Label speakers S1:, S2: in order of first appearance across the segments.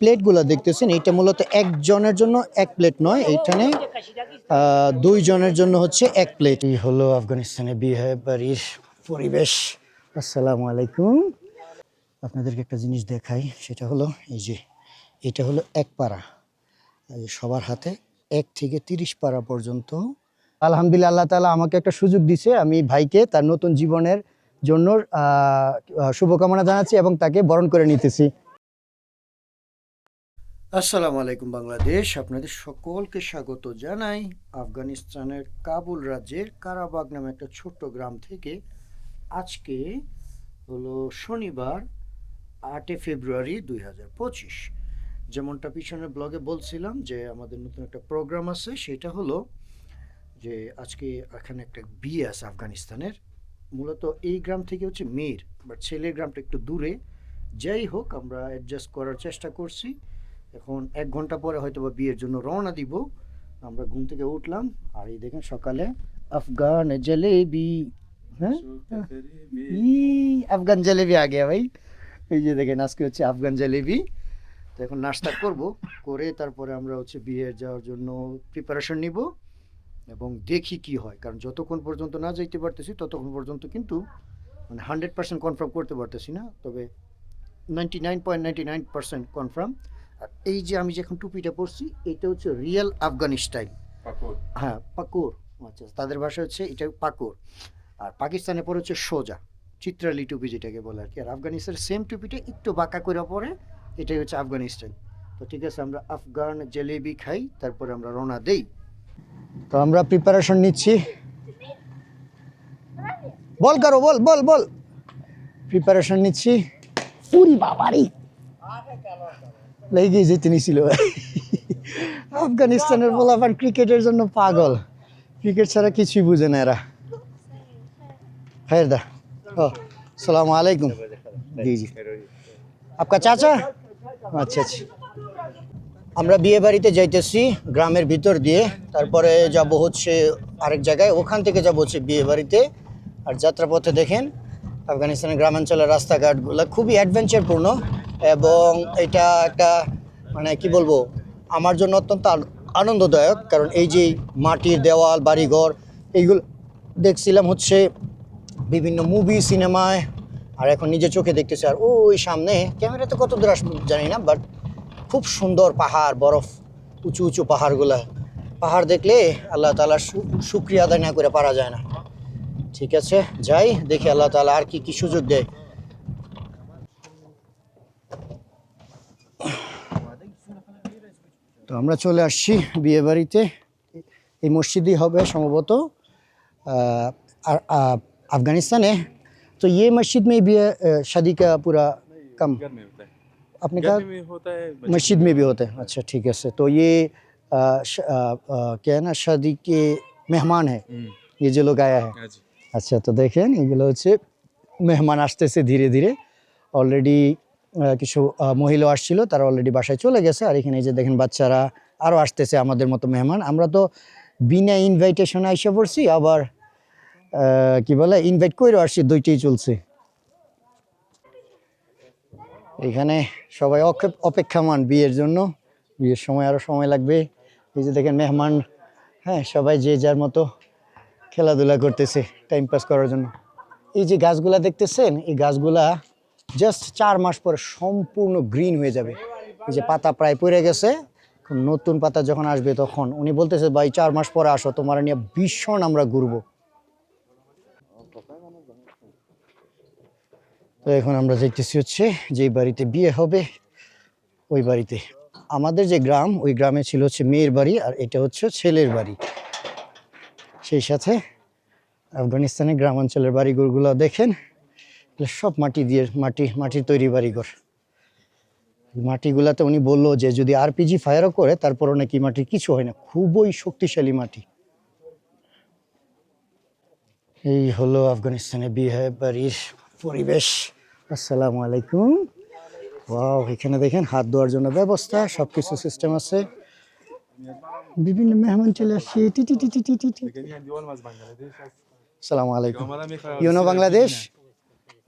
S1: প্লেটগুলো দেখতেছেন, এইটা মূলত একজনের জন্য এক প্লেট নয়, এইখানে দুইজনের জন্য হচ্ছে এক প্লেট। হলো আফগানিস্তানে বিয়ে বাড়ির পরিবেশ। আসসালামু আলাইকুম। আপনাদেরকে একটা জিনিস দেখাই, সেটা হলো, এই যে, এটা হলো এক পাড়া। সবার হাতে এক থেকে তিরিশ পাড়া পর্যন্ত। আলহামদুলিল্লাহ, আল্লাহ তালা আমাকে একটা সুযোগ দিছে, আমি ভাইকে তার নতুন জীবনের জন্য শুভকামনা জানাচ্ছি এবং তাকে বরণ করে নিতেছি। আসসালামু আলাইকুম বাংলাদেশ। আপনাদের সকলকে স্বাগত জানাই। আফগানিস্তানের কাবুল রাজ্যের কারাবাগ নামে একটা ছোট্ট গ্রাম থেকে আজকে হলো শনিবার আটে ফেব্রুয়ারি দুই হাজার পঁচিশ। যেমনটা পিছনের ব্লগে বলছিলাম যে আমাদের নতুন একটা প্রোগ্রাম আছে, সেটা হলো যে আজকে এখানে একটা বিয়ে আছে আফগানিস্তানের। মূলত এই গ্রাম থেকে হচ্ছে মেয়ের বাট ছেলের গ্রামটা একটু দূরে। যাই হোক, আমরা অ্যাডজাস্ট করার চেষ্টা করছি। এখন এক ঘণ্টা পরে হয়তো বা বিয়ের জন্য রওনা দিব। আমরা ঘুম থেকে উঠলাম, আর এই দেখেন সকালে আফগান জলেবি হ্যাঁ? আফগান জলেবি আগে ভাই। এই যে দেখেন, আজকে হচ্ছে আফগান জলেবি। তো এখন নাস্তা করব, করে তারপরে আমরা হচ্ছে বিয়ের যাওয়ার জন্য প্রিপারেশন নিব এবং দেখি কি হয়। কারণ যতক্ষণ পর্যন্ত না যাইতে পারতেছি, ততক্ষণ পর্যন্ত কিন্তু মানে হান্ড্রেড পার্সেন্ট কনফার্ম করতে পারতেছি না। তবে ninety nine point ninety nine percent confirm আর এই যে আমি যখন টুপিটা পরছি এটা হচ্ছে রিয়েল আফগানি স্টাইল হ্যাঁ পাকুর। আচ্ছা তাদের ভাষা হচ্ছে এটা পাকুর। আর পাকিস্তানে পরে হচ্ছে সোজা চিত্রালি টুপি যেটাকে বলে আর কি। আর আফগানিস্তানের সেম টুপিটা একটু বাঁকা করে পরে এটাই হচ্ছে আফগানি স্টাইল তো ঠিক আছে আমরা আফগান জলেবি খাই তারপরে আমরা রওনা দেই। তো আমরা প্রিপারেশন নিচ্ছি। বল করো বল বল বল। প্রিপারেশন নিচ্ছি। পুরি বাবারি। লেগে যেতে নিছিল আফগানিস্তানের পোলাপান ক্রিকেটের জন্য পাগল ক্রিকেট ছাড়া কিছুই বুঝে না এরা खैर दा ओ सलाम वालेकुम जी जी आपका चाचा আচ্ছা আচ্ছা আমরা বিয়ে বাড়িতে যাইতেছি গ্রামের ভিতর দিয়ে তারপরে যাব হচ্ছে আরেক জায়গায় ওখান থেকে যাব হচ্ছে বিয়ে বাড়িতে আর যাত্রাপথে দেখেন আফগানিস্তানের গ্রামাঞ্চলের রাস্তাঘাটগুলো খুবই অ্যাডভেঞ্চারপূর্ণ এবং এটা একটা মানে কি বলব, আমার জন্য অত্যন্ত আন- আনন্দদায়ক। কারণ এই যে মাটির দেওয়াল, বাড়িঘর, এইগুলো দেখছিলাম হচ্ছে বিভিন্ন মুভি সিনেমায়, আর এখন নিজে চোখে দেখতেছি। আর ওই সামনে, ক্যামেরাতে কত দূর আসবে জানি না বাট খুব সুন্দর পাহাড়, বরফ, উঁচু উঁচু পাহাড়গুলা। পাহাড় দেখলে আল্লাহ তালার শুক্রিয়া আদায় না করে পারা যায় না। ঠিক আছে, যাই, দেখি আল্লাহ তালা আর কি কি সুযোগ দেয়। তো আমরা চলে আসছি বিয়ে বাড়িতে এই মসজিদই হবে সম্ভবত আহ, আর আহ, अफगानिस्तान है तो ये मस्जिद में भी है, अ, शादी का पूरा कम
S2: घर में होता है
S1: आपने
S2: घर
S1: कहा
S2: में होता है
S1: मस्जिद में भी होता है अच्छा ठीक है सर तो ये अ, श- अ, अ, क्या है ना शादी के मेहमान है
S2: हम्म,
S1: ये जो लोग आया है
S2: हाँ जी
S1: আচ্ছা তো দেখেন এগুলো হচ্ছে মেহমান আসতেছে ধীরে ধীরে অলরেডি কিছু মহিলা আসছিল, তারা অলরেডি বাসায় চলে গেছে। আর এখানে যে দেখেন বাচ্চারা আরও আসতেছে আমাদের মতো মেহমান। আমরা তো বিনা ইনভাইটেশন আইসা পড়ছি, আবার কি বলে ইনভাইট করেও আসছি, দুইটাই চলছে। এখানে সবাই অপেক্ষামান বিয়ের জন্য। বিয়ের সময় আরও সময় লাগবে। এই যে দেখেন মেহমান হ্যাঁ সবাই যে যার মতো খেলাধুলা করতেছে টাইম পাস করার জন্য। এই যে গাছগুলা দেখতেছেন, এই গাছগুলা জাস্ট চার মাস পরে সম্পূর্ণ গ্রিন হয়ে যাবে। যে পাতা প্রায় পড়ে গেছে নতুন পাতা যখন আসবে তখন উনি বলতেছে, ভাই, চার মাস পরে আসো, তোমার নিয়ে ভীষণ আমরা ঘুরবো। তো এখন আমরা দেখতেছি হচ্ছে যে বাড়িতে বিয়ে হবে, ওই বাড়িতে। আমাদের যে গ্রাম, ওই গ্রামে ছিল হচ্ছে মেয়ের বাড়ি, আর এটা হচ্ছে ছেলের বাড়ি। সেই সাথে আফগানিস্তানের গ্রামাঞ্চলের বাড়িঘরগুলো দেখেন। সব মাটি দিয়ে মাটি মাটির তৈরি বাড়িঘর। এই মাটিগুলাতে উনি বলল যে যদি আরপিজি ফায়ারও করে তারপরও নাকি মাটি কিছু হয় না। খুবই শক্তিশালী মাটি। এই হলো আফগানিস্তানের বিয়ে বাড়ির পরিবেশ। আসসালামু আলাইকুম। ওয়াও এখানে দেখেন হাত ধোয়ার জন্য ব্যবস্থা সব কিছু সিস্টেম আছে। বিভিন্ন মেহমান চলে আসছে। টি টি টি টি টি টি. আসসালামু আলাইকুম।
S2: Kamala mi
S1: you know Bangladesh?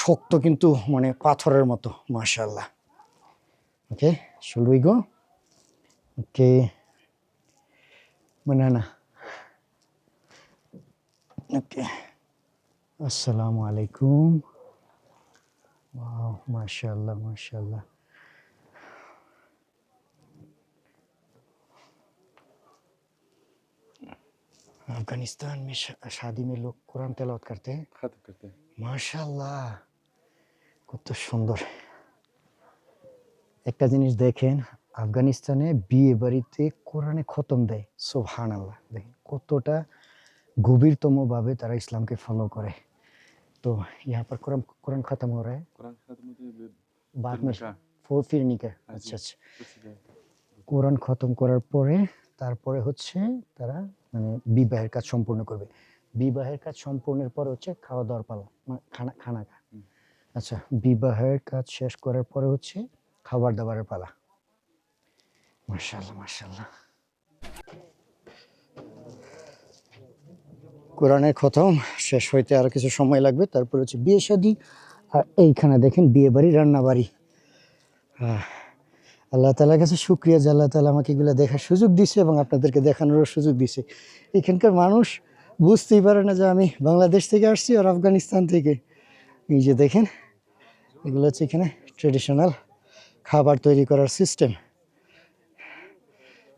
S1: শক্ত কিন্তু মানে পাথরের মতো মার্শাল্লাহ ওকে শুরু গো ওকে বানানা ওকে আসসালামু আলাইকুম ওয়াও মাশাআল্লাহ আফগানিস্তান अफगानिस्तान শাদি মে লোক কোরআন তেলাওয়াত করতে। হ্যাঁ हैं
S2: खत्म
S1: करते কত সুন্দর। একটা জিনিস দেখেন আফগানিস্তানে বিয়ে বাড়িতে কোরআনে খতম দেয় সোহান আল্লাহ দেখেন কতটা গভীরতমভাবে তারা ইসলামকে ফলো করে। তো ইহা
S2: পর
S1: কোরআন কোরআন খতম
S2: হয়ে
S1: আচ্ছা। আচ্ছা,
S2: আচ্ছা।
S1: কোরআন খতম করার পরে তারপরে হচ্ছে তারা মানে বিবাহের কাজ সম্পূর্ণ করবে। বিবাহের কাজ সম্পূর্ণের পর হচ্ছে খাওয়া দাওয়ার পালা মানে খানা খানা আচ্ছা বিবাহের কাজ শেষ করার পরে হচ্ছে খাবার দাবারের পালা। মার্শাল্লাহ মার্শাল্লাহ কোরআনের খতম, শেষ হইতে আরও কিছু সময় লাগবে, তারপর হচ্ছে বিয়ে শাদী। আর এইখানে দেখেন বিয়ে বাড়ি রান্না বাড়ি আল্লাহ তালার কাছে শুক্রিয়া যে আল্লাহ তালা আমাকে এগুলো দেখার সুযোগ দিছে এবং আপনাদেরকে দেখানোরও সুযোগ দিছে। এখানকার মানুষ বুঝতেই পারে না যে আমি বাংলাদেশ থেকে আসছি আর আফগানিস্তান থেকে। এই যে দেখেন এগুলো হচ্ছে এখানে ট্রেডিশনাল খাবার তৈরি করার সিস্টেম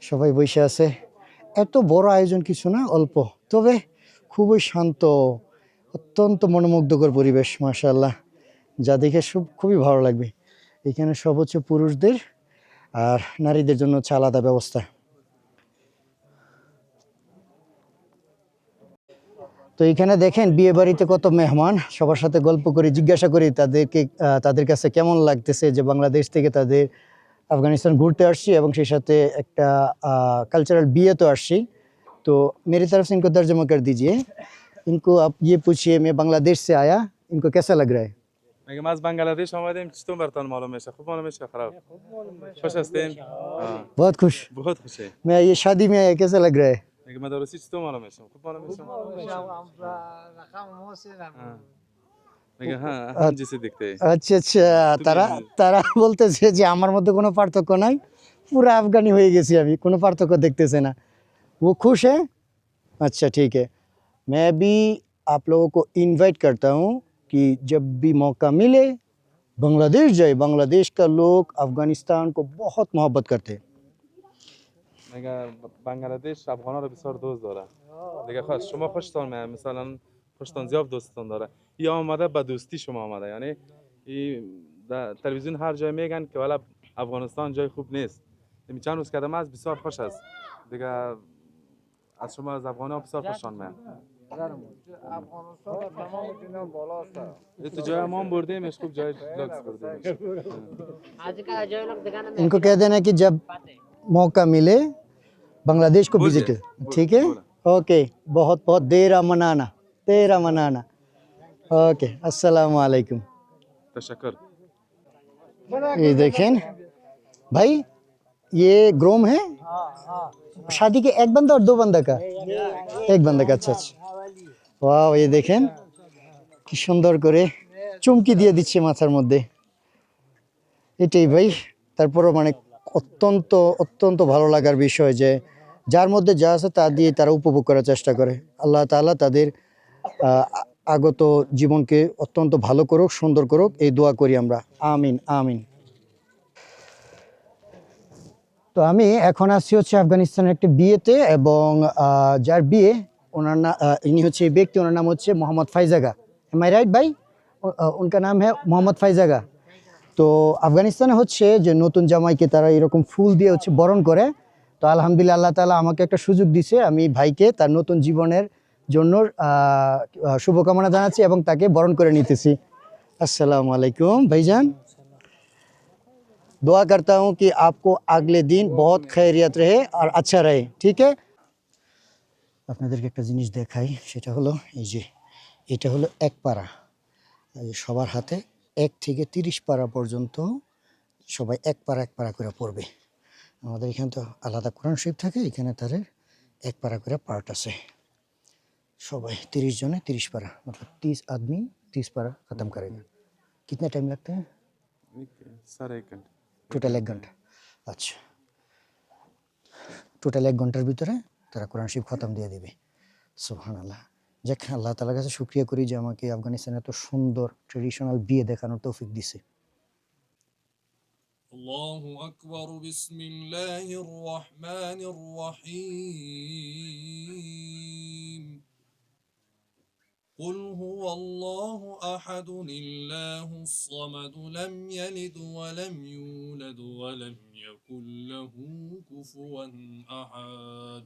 S1: সবাই বসে আছে। এত বড় আয়োজন কিছু না, অল্প। তবে খুবই শান্ত, অত্যন্ত মনোমুগ্ধকর পরিবেশ, মাশাআল্লাহ। যা দেখে সব খুবই ভালো লাগবে। এখানে সব হচ্ছে পুরুষদের আর নারীদের জন্য হচ্ছে আলাদা ব্যবস্থা। তো এখানে দেখেন বিয়ে বাড়িতে কত মেহমান সবার সাথে গল্প করি জিজ্ঞাসা করি তাদেরকে আহ, তাদের কাছে কেমন লাগতেছে যে বাংলাদেশ থেকে তাদের আফগানিস্তান ঘুরতে আসছি এবং সেই সাথে একটা कल्चरल বিয়ে তো আসছি तो मेरी तरफ से इनको तर्जुमा कर दीजिए इनको आप ये पूछिए मैं बांग्लादेश से आया इनको कैसा लग रहा है
S2: میگم از بنگلادش آمدیم چطور براتون معلوم میشه خوب معلوم میشه خراب خوش هستین آه.
S1: बहुत खुश
S2: बहुत خوشه
S1: मैं ये शादी में आया कैसा लग रहा है
S2: اگه مدارسی چطور معلوم میشم خوب معلوم میشم رقم محسن
S1: আচ্ছা আচ্ছা তারা তারা বলতেছে যে আমার মধ্যে কোনো পার্থক্য নাই পুরো আফগানি হয়ে গেছি আমি কোনো পার্থক্য দেখতেছে না वो खुश है अच्छा ठीक है मैं भी आप लोगों को इनवाइट करता हूँ कि जब भी मौका मिले बांग्लादेश जाए बांग्लादेश का लोग अफ़गानिस्तान को बहुत मोहब्बत करते हैं
S2: میگه بنگلادش افغانا رو بسیار دوست داره دیگه خوش شما خوشتان میاد مثلا خوشتان زیاد دوستتان داره یا آمده به دوستی شما آمده یعنی این در تلویزیون هر جای میگن که والا افغانستان جای خوب نیست این چند روز کردم از بسیار خوش است دیگه از شما از افغان ها بسیار خوشتان میاد این تو جای ما هم بردیمش خوب جای لکس بردیمش
S3: आजकल जो लोग दुकान में
S1: इनको कह देना कि जब मौका मिले बांग्लादेश को विजिट ठीक है ओके बहुत बहुत देर मनाना तेरा मनाना ওকে আসসালামু
S2: আলাইকুম
S1: ये देखें भाई ये ग्रोम है शादी के एक बंदा और दो बंदा का एक बंदा का अच्छा अच्छा वाह ये देखें কি সুন্দর করে চুমকি দিয়ে দিচ্ছে মাথার মধ্যে এটাই ভাই তারপরও মানে অত্যন্ত অত্যন্ত ভালো লাগার বিষয় যে যার মধ্যে যা আছে তা দিয়ে তারা উপভোগ করার চেষ্টা করে। আল্লাহ তালা তাদের আগত জীবনকে অত্যন্ত ভালো করুক, সুন্দর করুক, এই দোয়া করি আমরা। আমিন আমিন। তো আমি এখন আসছি হচ্ছে আফগানিস্তানের একটি বিয়েতে এবং যার বিয়ে ওনার না ইনি হচ্ছে এই ব্যক্তি, ওনার নাম হচ্ছে মোহাম্মদ ফাইজাগা। এম আই রাইট ভাই? উনকার নাম হ্যাঁ মোহাম্মদ ফাইজাগা। তো আফগানিস্তানে হচ্ছে যে নতুন জামাইকে তারা এরকম ফুল দিয়ে হচ্ছে বরণ করে তো আলহামদুলিল্লাহ আল্লাহ তালা আমাকে একটা সুযোগ দিছে আমি ভাইকে তার নতুন জীবনের জন্য আহ, আহ, শুভকামনা জানাচ্ছি এবং তাকে বরণ করে নিতেছি আসসালামু আলাইকুম ভাইজান दुआ करता हूँ कि आपको अगले दिन बहुत खैरियत रहे और अच्छा रहे ठीक है আপনাদেরকে একটা জিনিস দেখাই সেটা হলো এই যে এটা হলো এক পাড়া এই যে সবার হাতে এক থেকে তিরিশ পাড়া পর্যন্ত সবাই এক পাড়া এক পাড়া করে পড়বে আমাদের এখানে তো আলাদা কোরআন শরীফ থাকে এখানে তাদের এক পাড়া করে পার্ট আছে সবাই তিরিশ জনে তিরিশ पारा मतलब तीस आदमी तीस पारा ख़त्म करेगा कितना टाइम लगता है
S2: सारा एक घंटा
S1: টোটাল এক ঘন্টা আচ্ছা টোটাল এক ঘন্টার ভিতরে তারা কোরআন শরীফ খতম দিয়ে দেবে সুহান আল্লাহ যাক আল্লাহ তালার কাছে শুক্রিয়া করি যে আমাকে আফগানিস্তানে এত সুন্দর ট্রেডিশনাল বিয়ে দেখানোর তৌফিক দিছে
S4: الله أكبر بسم الله الرحمن الرحيم قل هو الله أحد الله الصمد لم يلد ولم يولد ولم يكن له كفوا أحد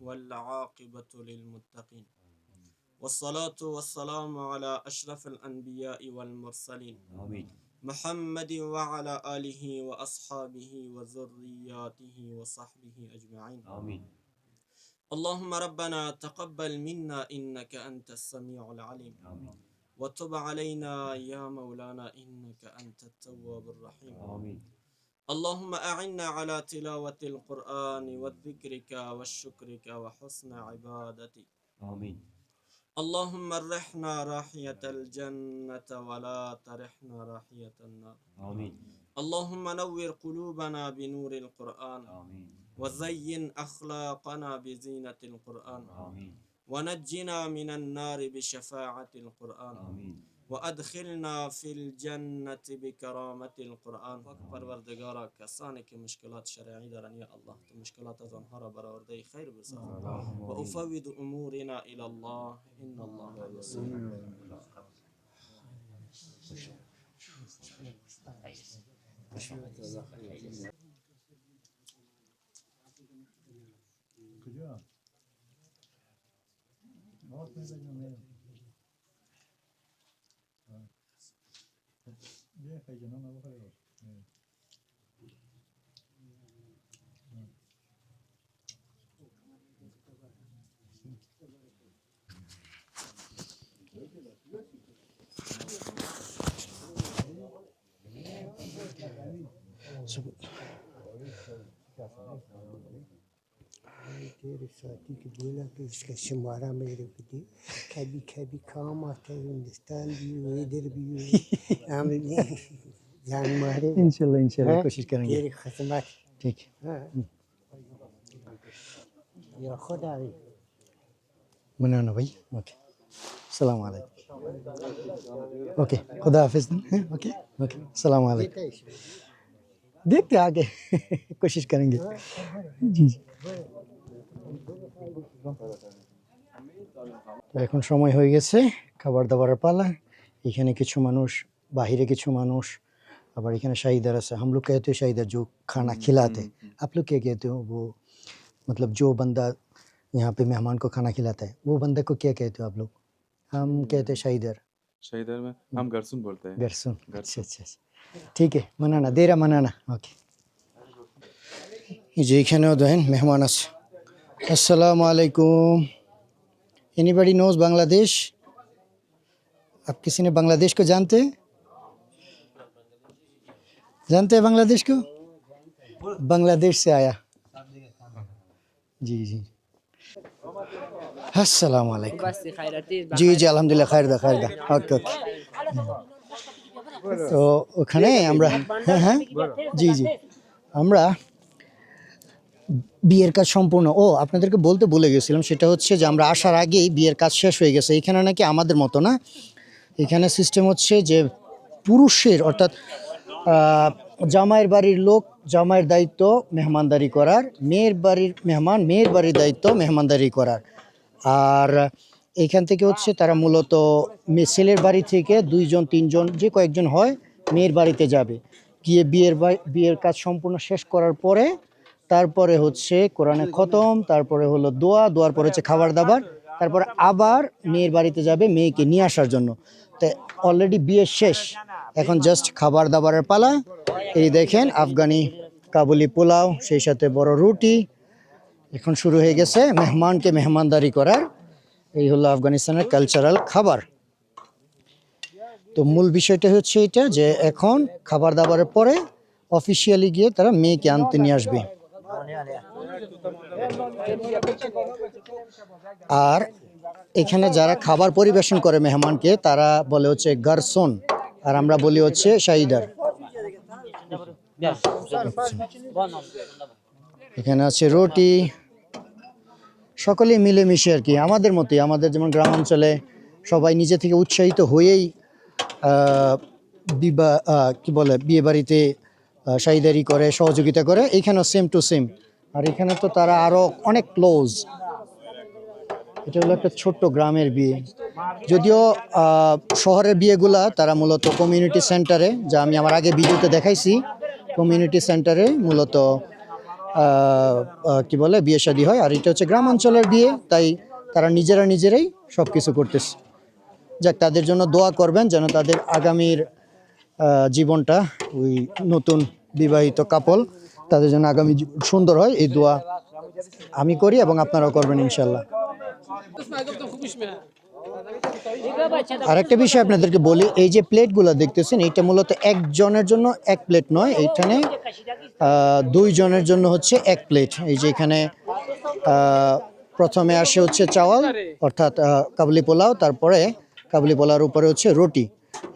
S5: والعاقبة للمتقين. والصلاة والسلام على أشرف الأنبياء والمرسلين. محمد وعلى آله وأصحابه وذرياته وصحبه أجمعين. اللهم ربنا تقبل منا إنك أنت السميع العليم. وتب علينا يا مولانا إنك أنت التواب الرحيم. اللهم أعنا على تلاوة القرآن وذكرك والشكرك وحسن عبادتك. اللهم رحنا راحية الجنة ولا ترحنا راحية النار. اللهم نور قلوبنا بنور القرآن. وزين أخلاقنا بزينة القرآن. ونجنا من النار بشفاعة القرآن. وأدخلنا في الجنة بكرامة القرآن. پروردگارا کسانی که مشکلات شرعی دارن یا الله تو مشکلات از آنها را برآورده خیر بساز. و افوض أمورنا إلى الله. إن الله Vieja
S6: y llenó una hoja de dos. Sí. साथी की बोला कि उसका शुमारा मेरे को दे कभी कभी काम आता है हिंदुस्तान भी हो इधर भी हो हम जान मारे
S1: इंशाल्लाह इंशाल्लाह कोशिश करेंगे
S6: तेरी खदमत
S1: ठीक
S6: या खुदा
S1: भी मनाना भाई ओके सलाम अलैकुम ओके खुदा हाफिज ओके ओके सलाम अलैकुम देखते हैं आगे कोशिश करेंगे जी जी তো এখন সময় হয়ে গেছে খাবার দাবারের পালা এখানে কিছু মানুষ বাহিরে কিছু মানুষ আবার এখানে শাহিদার আছে हम लोग कहते हैं शाहिदार जो खाना खिलाते हैं आप लोग क्या कहते हो वो मतलब जो बंदा यहाँ पे मेहमान को खाना खिलाता है वो बंदे को क्या कहते हो आप लोग हम कहते हैं शाहिदार
S2: शहीदर में हम गरसुन बोलते हैं
S1: गरसुन
S2: गरसुन।
S1: अच्छा अच्छा अच्छा ঠিক আছে মানানা দেরা মানানা ওকে এই যে এখানেও দেখেন মেহমান আছে আসসালামু আলাইকুম এনিবাডি নোজ বাংলাদেশ आप किसी ने बांग्लादेश को जानते हैं जानते हैं बांग्लादेश को बांग्लादेश से आया जी जी अस्सलाम वालेकुम जी जी अल्हम्दुलिल्लाह खैर दा खैर दा ओके ओके তো ওখানে আমরা হ্যাঁ হ্যাঁ জি জি। আমরা বিয়ের কাজ সম্পূর্ণ, ও, আপনাদেরকে বলতে ভুলে গেছিলাম, সেটা হচ্ছে যে আমরা আসার আগেই বিয়ের কাজ শেষ হয়ে গেছে। এখানে নাকি আমাদের মতো না? এখানে সিস্টেম হচ্ছে যে পুরুষের, অর্থাৎ জামাইয়ের বাড়ির লোক, জামাইয়ের দায়িত্ব মেহমানদারি করার, মেয়ের বাড়ির মেহমান, মেয়ের বাড়ির দায়িত্ব মেহমানদারি করার। আর এখান থেকে হচ্ছে তারা মূলত ছেলের বাড়ি থেকে দুইজন, তিনজন, যে কয়েকজন হয় মেয়ের বাড়িতে যাবে। গিয়ে বিয়ের বিয়ের কাজ সম্পূর্ণ শেষ করার পরে তারপরে হচ্ছে কোরআনে খতম, তারপরে হলো দোয়া, দোয়ার পরে হচ্ছে খাবার দাবার, তারপরে আবার মেয়ের বাড়িতে যাবে মেয়েকে নিয়ে আসার জন্য। তো অলরেডি বিয়ে শেষ। এখন জাস্ট খাবার দাবারের পালা। এই দেখেন আফগানি কাবুলি পোলাও, সেই সাথে বড় রুটি। এখন শুরু হয়ে গেছে মেহমানকে মেহমানদারি করার এই হলো আফগানিস্তানের কালচারাল খাবার। তো মূল বিষয়টা হচ্ছে এটা যে এখন খাবার দাবারের পরে অফিসিয়ালি গিয়ে তারা মেয়েকে আনতে নিয়ে আসবে। আর এখানে যারা খাবার পরিবেশন করে মেহমানকে, তারা বলে হচ্ছে গারসন, আর আমরা বলি হচ্ছে শাহিদার। এখানে আছে রুটি সকলেই মিলেমিশে আর কি আমাদের মতোই আমাদের যেমন গ্রাম অঞ্চলে সবাই নিজে থেকে উৎসাহিত হয়েই বিবাহ কি বলে বিয়ে বাড়িতে আহ, সাইদারি করে সহযোগিতা করে এইখানেও সেম টু সেম আর এখানে তো তারা আরও অনেক ক্লোজ এটা হলো একটা ছোট্ট গ্রামের বিয়ে। যদিও শহরের বিয়েগুলা তারা মূলত কমিউনিটি সেন্টারে যা আমি আমার আগে ভিডিওতে দেখাইছি কমিউনিটি সেন্টারে মূলত কি বলে, বিয়ে শাদী হয়। আর এটা হচ্ছে গ্রাম অঞ্চলের বিয়ে, তাই তারা নিজেরা নিজেরাই সব কিছু করতেছে। যাক, তাদের জন্য দোয়া করবেন যেন তাদের আগামীর জীবনটা ওই নতুন বিবাহিত কাপল তাদের জন্য আগামী সুন্দর হয়, এই দোয়া আমি করি এবং আপনারাও করবেন ইনশাল্লাহ আরেকটা বিষয় আপনাদেরকে বলি, এই যে প্লেটগুলো দেখতেছেন এটা মূলত একজনের জন্য এক প্লেট নয়, এইখানে দুইজনের জন্য হচ্ছে এক প্লেট। এই যে এখানে প্রথমে আসে হচ্ছে চাওয়াল, অর্থাৎ কাবুলি পোলাও, তারপরে কাবুলি পোলাওর উপরে হচ্ছে রুটি।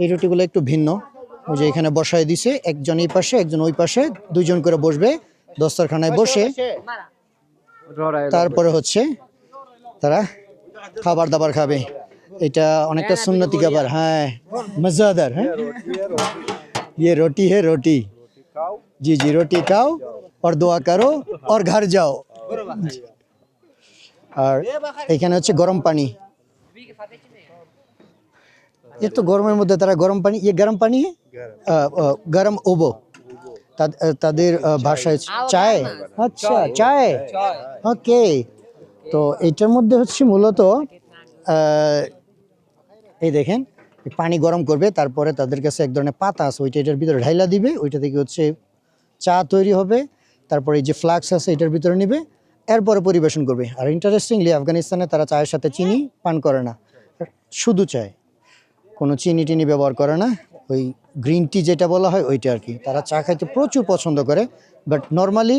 S1: এই রুটিগুলো একটু ভিন্ন। ওই যে এখানে বসায় দিছে, একজন এই পাশে, একজন ওই পাশে, দুইজন করে বসবে, দস্তরখানায় বসে, তারপরে হচ্ছে তারা খাবার দাবার খাবে। এটা অনেকটা সুন্নতি খাবার হ্যাঁ মজাদার হ্যাঁ। ইয়ে রুটি হে রুটি। জি জি রুটি খাও আর দোয়া করো আর ঘর যাও। আর এখানে হচ্ছে গরম পানি। এ তো গরমের মধ্যে তারা গরম পানি ইয়ে গরম পানি গরম ওবো। তাদের ভাষায় চায়। আচ্ছা চায়? ওকে। তো এটার মধ্যে হচ্ছে মূলত এই দেখেন পানি গরম করবে, তারপরে তাদের কাছে এক ধরনের পাতা আছে, ওইটা এটার ভিতরে ঢাইলা দিবে, ওইটা থেকে হচ্ছে চা তৈরি হবে, তারপরে এই যে ফ্লাক্স আছে, এটার ভিতরে নেবে, এরপরে পরিবেশন করবে। আর ইন্টারেস্টিংলি আফগানিস্তানে তারা চায়ের সাথে চিনি পান করে না, শুধু চায়। কোনো চিনি টিনি ব্যবহার করে না, ওই গ্রিন টি যেটা বলা হয়, ওইটা আর কি। তারা চা খাইতে প্রচুর পছন্দ করে বাট নর্মালি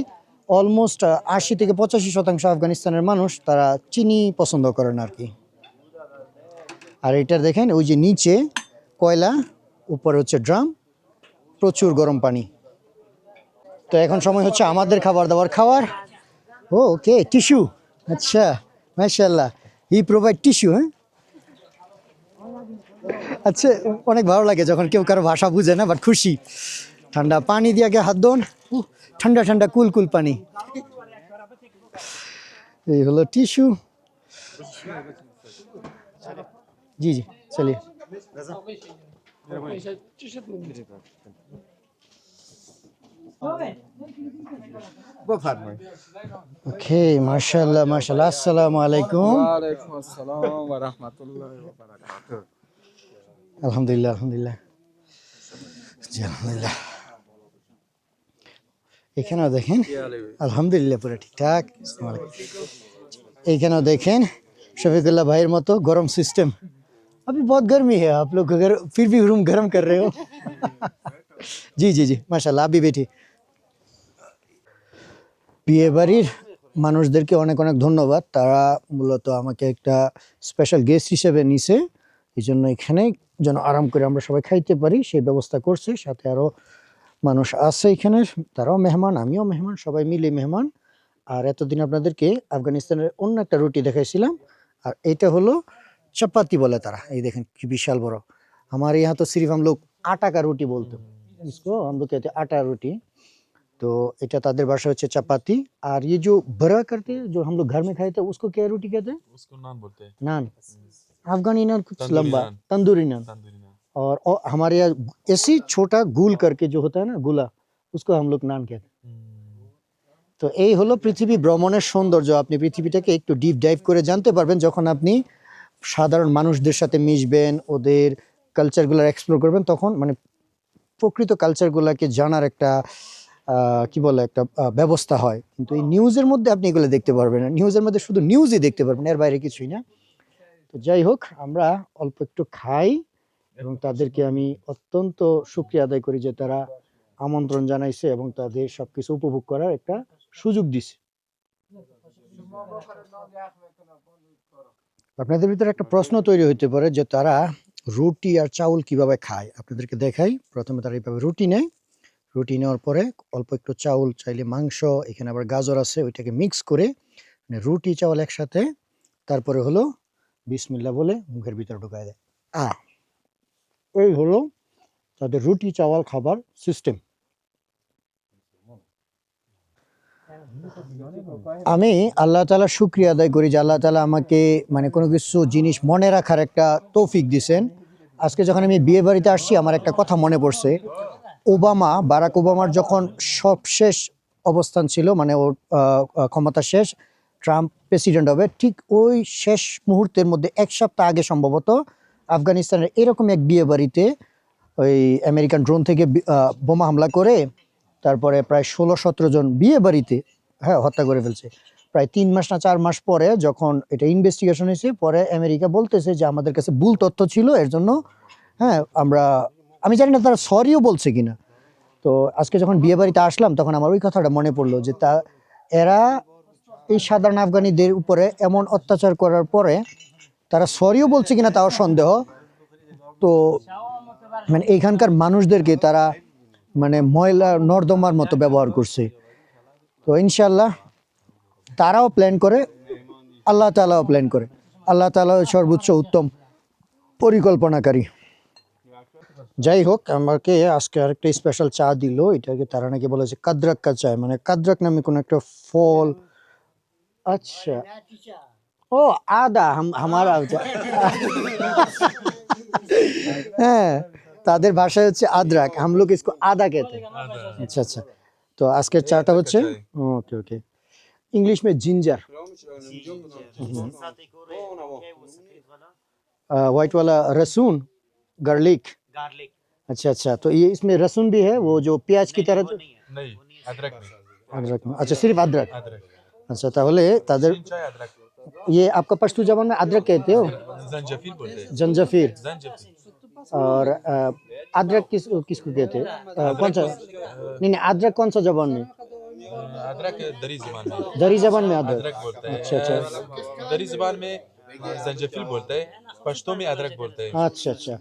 S1: অলমোস্ট আশি থেকে পঁচাশি শতাংশ আফগানিস্তানের মানুষ তারা চিনি পছন্দ করে না আর কি। আর এটা দেখেন, ওই যে নিচে কয়লা, উপরে হচ্ছে ড্রাম, প্রচুর গরম পানি। তো এখন সময় হচ্ছে আমাদের খাবার দাবার খাওয়ার। ও ওকে, টিস্যু। আচ্ছা মাশাল্লাহ ই প্রোভাইড টিস্যু হ্যাঁ? আচ্ছা অনেক ভালো লাগে যখন কেউ কারও ভাষা বুঝে না, বাট খুশি। ঠান্ডা পানি দিয়ে আগে হাত দোন ঠান্ডা ঠান্ডা, কুল কুল পানি। এই হলো টিস্যু। জি জি চলিয়ে ওকে মাশাল্লাহ মাশাল্লাহ আসসালামু আলাইকুম
S7: ওয়ালাইকুম আসসালাম ওয়া রাহমাতুল্লাহি ওয়া বারাকাতুহু
S1: আলহামদুলিল্লাহ আলহামদুলিল্লাহ জি আলহামদুলিল্লাহ এখানেও দেখেন আলহামদুলিল্লাহ পুরো ঠিকঠাক আসসালামু আলাইকুম। এইখানেও দেখেন शफीकुल्ला भाई मतो गरम सिस्टम अभी बहुत गर्मी है आप लोग अगर फिर भी रूम गर्म कर रहे हो जी जी जी माशाल्लाह आप भी बैठिए বিয়ে বাড়ির মানুষদেরকে অনেক অনেক ধন্যবাদ তারা মূলত আমাকে একটা স্পেশাল গেস্ট হিসেবে নিছে এই জন্য এখানে যেন আরাম করে আমরা সবাই খাইতে পারি সেই ব্যবস্থা করছে সাথে আরও মানুষ আছে এখানে তারাও মেহমান আমিও মেহমান সবাই মিলে মেহমান আর এতদিন আপনাদেরকে আফগানিস্তানের অন্য একটা রুটি দেখাইছিলাম আর এটা হলো চাপাতি বলে তারা এই দেখেন কি বিশাল বড় हमारे यहाँ तो सिर्फ हम लोग आटा का रोटी बोलते हैं इसको हम लोग कहते हैं आटा रोटी तो এটা তাদের ভাষা হচ্ছে চাপাতি আর ये जो बड़ा करते हैं जो हम लोग घर में खाए थे उसको क्या रोटी कहते हैं
S2: उसको नान बोलते हैं
S1: नान अफगानी नान कुछ
S2: तंदूरी
S1: लंबा
S2: नान।
S1: तंदूरी नान
S2: तंदूरी नान
S1: और, और हमारे यहाँ ऐसी छोटा गुल करके जो होता है ना गुला उसको हम लोग नान कहते हैं তো এই হলো পৃথিবী ভ্রমণের সৌন্দর্য আপনি পৃথিবীটাকে একটু ডিপ ডাইভ করে জানতে পারবেন যখন আপনি সাধারণ মানুষদের সাথে মিশবেন, ওদের কালচারগুলো এক্সপ্লোর করবেন, তখন মানে প্রকৃত কালচারগুলোকে জানার একটা কি বলে একটা ব্যবস্থা হয়। কিন্তু এই নিউজের মধ্যে আপনি এগুলো দেখতে পারবেন না। নিউজের মধ্যে শুধু নিউজই দেখতে পারবেন, এর বাইরে কিছুই না। তো যাই হোক, আমরা অল্প একটু খাই এবং তাদেরকে আমি অত্যন্ত সুক্রিয়া আদায় করি যে তারা আমন্ত্রণ জানাইছে এবং তাদের সবকিছু উপভোগ করার একটা সুযোগ দিছে। আপনাদের ভিতরে একটা প্রশ্ন তৈরি হতে পারে যে তারা রুটি আর চাউল কীভাবে খায়? আপনাদেরকে দেখাই। প্রথমে তারা এইভাবে রুটি নেয়। রুটি নেওয়ার পরে অল্প একটু চাউল, চাইলে মাংস, এখানে আবার গাজর আছে, ওইটাকে মিক্স করে মানে রুটি, চাউল একসাথে, তারপরে হলো বিসমিল্লা বলে মুখের ভিতরে ঢুকায় দেয়। আ এই হলো তাদের রুটি চাওয়াল খাবার সিস্টেম আমি আল্লাহ তালা শুক্রিয়া আদায় করি যে আল্লাহ তালা আমাকে মানে কোনো কিছু জিনিস মনে রাখার একটা তৌফিক দিছেন। আজকে যখন আমি বিয়ে বাড়িতে আসছি, আমার একটা কথা মনে পড়ছে। ওবামা, বারাক ওবামার যখন সবশেষ অবস্থান ছিল মানে ওর ক্ষমতা শেষ, ট্রাম্প প্রেসিডেন্ট হবে, ঠিক ওই শেষ মুহূর্তের মধ্যে এক সপ্তাহ আগে সম্ভবত আফগানিস্তানের এরকম এক বিয়ে বাড়িতে ওই আমেরিকান ড্রোন থেকে বোমা হামলা করে তারপরে প্রায় ষোলো সতেরো জন বিয়ে বাড়িতে হ্যাঁ হত্যা করে ফেলছে। প্রায় তিন মাস না চার মাস পরে যখন এটা ইনভেস্টিগেশন হয়েছে, পরে আমেরিকা বলতেছে যে আমাদের কাছে ভুল তথ্য ছিল, এর জন্য হ্যাঁ আমরা, আমি জানি না তারা সরিও বলছে কিনা। তো আজকে যখন বিয়ে বাড়িতে আসলাম, তখন আমার ওই কথাটা মনে পড়ল যে তা, এরা এই সাধারণ আফগানিদের উপরে এমন অত্যাচার করার পরে তারা সরিও বলছে কিনা তাও সন্দেহ। তো মানে এইখানকার মানুষদেরকে তারা মানে ময়লা নর্দমার মতো ব্যবহার করছে। তো ইনশাল্লাহ তারাও প্ল্যান করে, আল্লাহ তালাও প্ল্যান করে। আল্লাহ তালা সর্বোচ্চ উত্তম পরিকল্পনাকারী। যাই হোক, আমাকে আজকে আরেকটা স্পেশাল চা দিল। এটাকে তারা নাকি বলেছে কাদ্রাক্কা চা। মানে কাদ্রাক নামে কোনো একটা ফল। আচ্ছা। ও, আদা আমার হ্যাঁ। তাদের ভাষায় হচ্ছে আদ্রাক हम लोग इसको आदा कहते हैं अच्छा अच्छा तो আজকের চাটা হচ্ছে ওকে ওকে इंग्लिश में जिंजर व्हाइट वाला रसून गार्लिक
S3: गार्लिक
S1: अच्छा अच्छा तो ये इसमें रसून भी है वो जो प्याज की तरह
S2: नहीं अदरक नहीं
S1: अदरक में अच्छा सिर्फ अदरक
S2: अदरक
S1: अच्छा তাহলে তাদের
S2: चाय अदरक
S1: ये आपका पश्तो जबान में अदरक कहते हो
S2: जंजफील बोलते हैं
S1: जंजफीर
S2: जंजफील
S1: और अ, अदरक किस किसको कहते हैं अ, कौन सा नहीं नहीं अदरक कौन सा जबान में
S2: अदरक दरी जुबान में
S1: दरी जबान में अदरक
S2: अदरक बोलते हैं
S1: अच्छा अच्छा
S2: दरी जुबान में जंजफील बोलते हैं पश्तो में अदरक बोलते हैं
S1: আচ্ছা আচ্ছা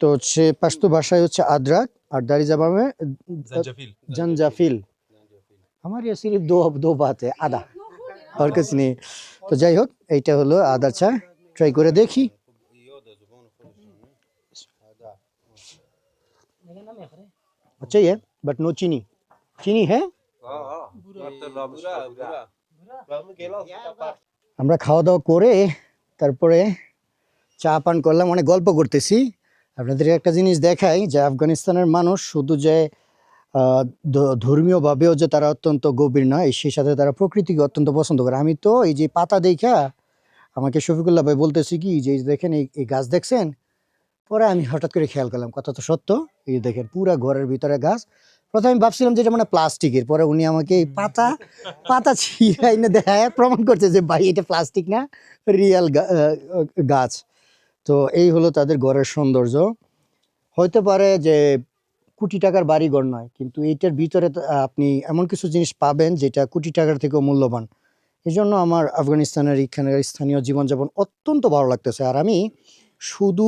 S1: তো হচ্ছে পাশতু ভাষায় হচ্ছে আদ্রাক আর দারি জাবামে
S2: जंजफील
S1: জঞ্জাফিল আমার ইয়ে সিরিফ দো দো বাত है আদা আর কিছু নেই তো যাই হোক এইটা হলো আদা চা ট্রাই করে দেখি अच्छा ही है बट नो चीनी चीनी है আমরা খাওয়া দাওয়া করে তারপরে চা পান করলাম অনেক গল্প করতেছি আপনাদের একটা জিনিস দেখাই যে আফগানিস্তানের মানুষ শুধু যে আহ, ধ- ধর্মীয়ভাবেও যে তারা অত্যন্ত গভীর নয় সেই সাথে তারা প্রকৃতিকে অত্যন্ত পছন্দ করে আমি তো এই যে পাতা দেখা আমাকে শফিকুল্লাহ ভাই বলতেছি কি যে এই যে দেখেন এই এই গাছ দেখছেন পরে আমি হঠাৎ করে খেয়াল করলাম, কথা তো সত্য। এই দেখেন, পুরা ঘরের ভিতরে গাছ। প্রথমে ভাবছিলাম যে এটা মানে প্লাস্টিকের, পরে উনি আমাকে এই পাতা পাতা ছিঁড়াই না দেখায়, প্রমাণ করছে যে ভাই, এটা প্লাস্টিক না রিয়েল গাছ। তো এই হলো তাদের ঘরের সৌন্দর্য। হইতে পারে যে কোটি টাকার বাড়িঘর নয়, কিন্তু এইটার ভিতরে আপনি এমন কিছু জিনিস পাবেন যেটা কোটি টাকার থেকেও মূল্যবান। এই জন্য আমার আফগানিস্তানের এখানকার স্থানীয় জীবনযাপন অত্যন্ত ভালো লাগতেছে। আর আমি শুধু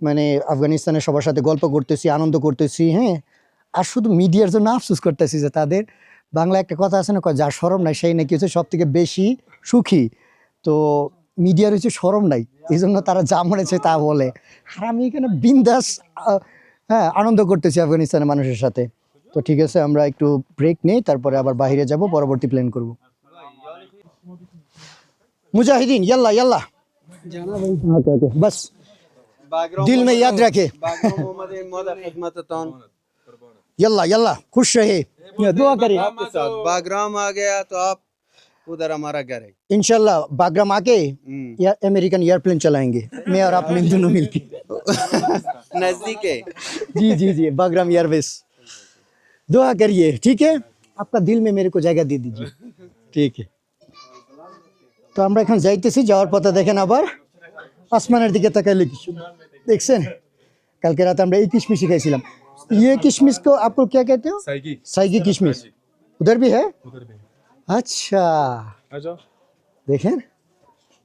S1: মানে আফগানিস্তানের সবার সাথে গল্প করতেছি আনন্দ করতেছি হ্যাঁ? আর শুধু মিডিয়ার জন্য আফসোস করতেছি যে তাদের বাংলা একটা কথা আছে না যার সরম নাই সেই নাকি হচ্ছে সব থেকে বেশি সুখী। তো মিডিয়ার হচ্ছে সরম নাই এই জন্য তারা যা মনেছে তা বলে। আর আমি এখানে বিন্দাস হ্যাঁ আনন্দ করতেছি আফগানিস্তানের মানুষের সাথে। তো ঠিক আছে আমরা একটু ব্রেক নেই তারপরে আবার বাইরে যাব পরবর্তী প্ল্যান করব। মুজাহিদিন ইয়াল্লা ইয়াল্লা বাস। दिल में याद रखे यल्ला यल्ला खुश रहे दुआ करिए
S7: बागराम आ गया तो आप उधर हमारा घर है
S1: इंशाल्लाह बागराम आके या अमेरिकन एयरप्लेन चलाएंगे मैं और आप मिल दोनों मिलके
S7: नजदीक है
S1: जी जी जी बागराम एयरवेज दुआ करिए ठीक है आपका दिल में मेरे को जगह दे दीजिए ठीक है তো আমরা এখন যাইতেছি যাওয়ার পথে দেখেন আবার আসমানের দিকে তাকাইলে কিছু দেখছেন কালকে রাতে আমরা এই কিশমিশই খাইছিলাম ये किशमिश को आपको क्या कहते हो
S2: साइकी
S1: साइगी किशमिश उधर भी है
S2: उधर भी
S1: अच्छा
S2: आ जाओ
S1: देखें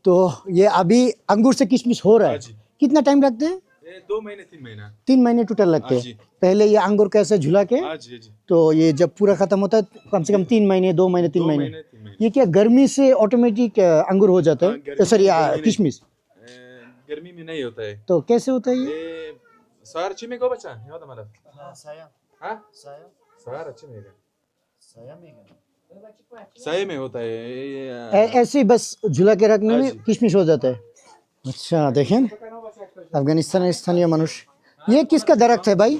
S1: तो ये अभी अंगूर से किशमिश हो रहा है
S2: जी।
S1: कितना टाइम लगते हैं
S2: ये दो महीने तीन महीना
S1: तीन महीने टोटल लगते
S2: हाँ
S1: हैं
S2: जी।
S1: पहले ये अंगूर कैसे झुला के
S2: आज ये जी
S1: तो ये जब पूरा खत्म होता है कम से कम तीन महीने दो महीने तीन
S2: दो
S1: महीने
S2: महीने तीन महीने
S1: ये क्या गर्मी से ऑटोमेटिक अंगूर हो जाता
S2: हाँ,
S1: है
S2: गर्मी
S1: सॉरी
S2: से गर्मी नहीं।
S1: किशमिश
S2: ए, गर्मी में नहीं होता है।
S1: तो कैसे होता है ये?
S2: सार अच्छी में को बच्चा ये होता मतलब हाँ सार अच्छी में का साया में होता है
S1: ऐसे ही बस झुला के रखने
S2: हाँ
S1: में किशमिश हो जाता है। अच्छा देखें। अफ़गानिस्तान स्थानीय मनुष्य। ये किसका दरख्त है भाई?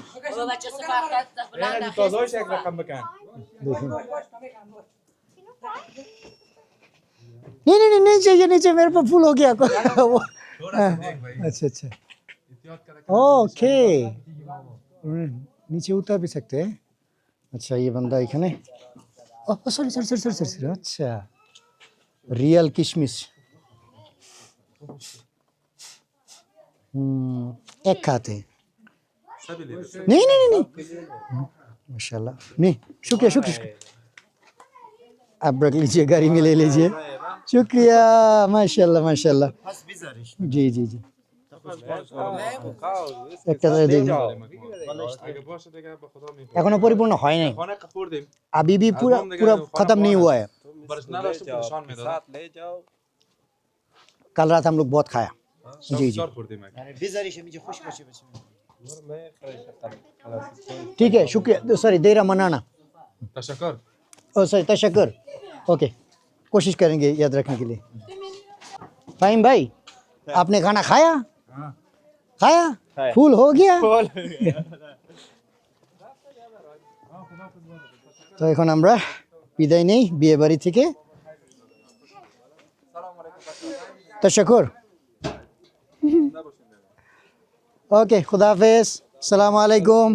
S1: नहीं नहीं नहीं चाहिए नहीं चाहिए मेरे पे फूल हो गया। हाँ, अच्छा अच्छा ओके नीचे उतर भी सकते हैं अच्छा ये बंदा এখানে ও sorry sorry sorry sorry sorry আচ্ছা রিয়েল কিশমিশ हम्म एक खाते हैं
S2: सभी ले लो
S1: नहीं नहीं नहीं नहीं माशाल्लाह नहीं शुक्रिया शुक्रिया शुक्रिया। आप रख लीजिए गाड़ी में ले लीजिए शुक्रिया माशाल्लाह माशाल्लाह जी जी जी একটা ধরে দিন
S2: आगे बॉस देगा खुदा में
S1: এখনো পরিপূর্ণ হয় নাই
S2: खाना कपूर दे
S1: अभी भी पूरा पूरा खत्म नहीं हुआ है
S2: बरसना राष्ट्र परेशान में दो
S7: ले जाओ
S1: कल रात हम लोग बहुत खाया जी जी
S2: चार फोड़ दे मैं
S1: ठीक है शुक्रिया सॉरी देरा मनाना
S2: तशक्कर
S1: ओ सॉरी तशक्कर ओके कोशिश करेंगे याद रखने के लिए फाहिम भाई आपने खाना खाया खाया फूल हो गया তো এখন আমরা বিদায় নেই বিয়ে বাড়ি থেকে তশাকুর ওকে খুদাহাফেজ সালাম আলাইকুম